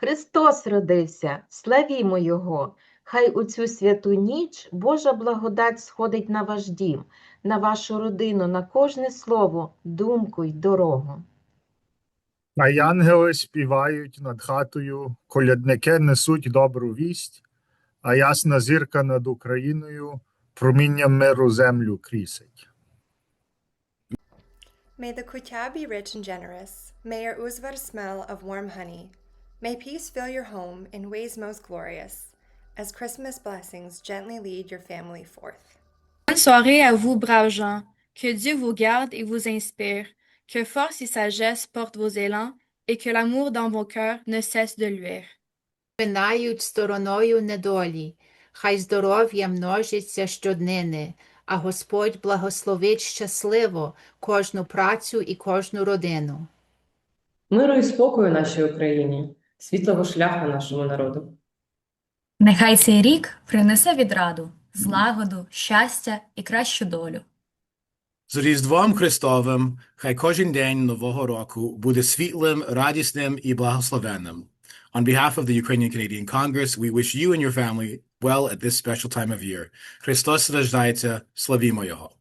Христос родився, славімо Його! Хай у цю святу ніч Божа благодать сходить на ваш дім, на вашу родину, на кожне слово, думку й дорогу. А янголи співають над хатою, колядники несуть добру вість, а ясна зірка над Україною промінням миру землю крісить. May the kutia be rich and generous. May your uzvar smell of warm honey. May peace fill your home in ways most glorious, as Christmas blessings gently lead your family forth. Bonne soirée à vous, braves gens. Que Dieu vous garde et vous inspire. Que force et sagesse portent vos élans et que l'amour dans vos cœurs ne cesse de luire. минають стороною недолі. Хай здоров'я множиться щоднини, а Господь благословить щасливо кожну працю і кожну родину. Миру і спокою нашій Україні, світлого шляху нашому народу. Нехай цей рік принесе відраду, злагоду, щастя і кращу долю. З Різдвом Христовим хай кожен день Нового року буде світлим, радісним і благословенним. On behalf of the Ukrainian Canadian Congress, we wish you and your family well at this special time of year. Христос рождається, славімо Його!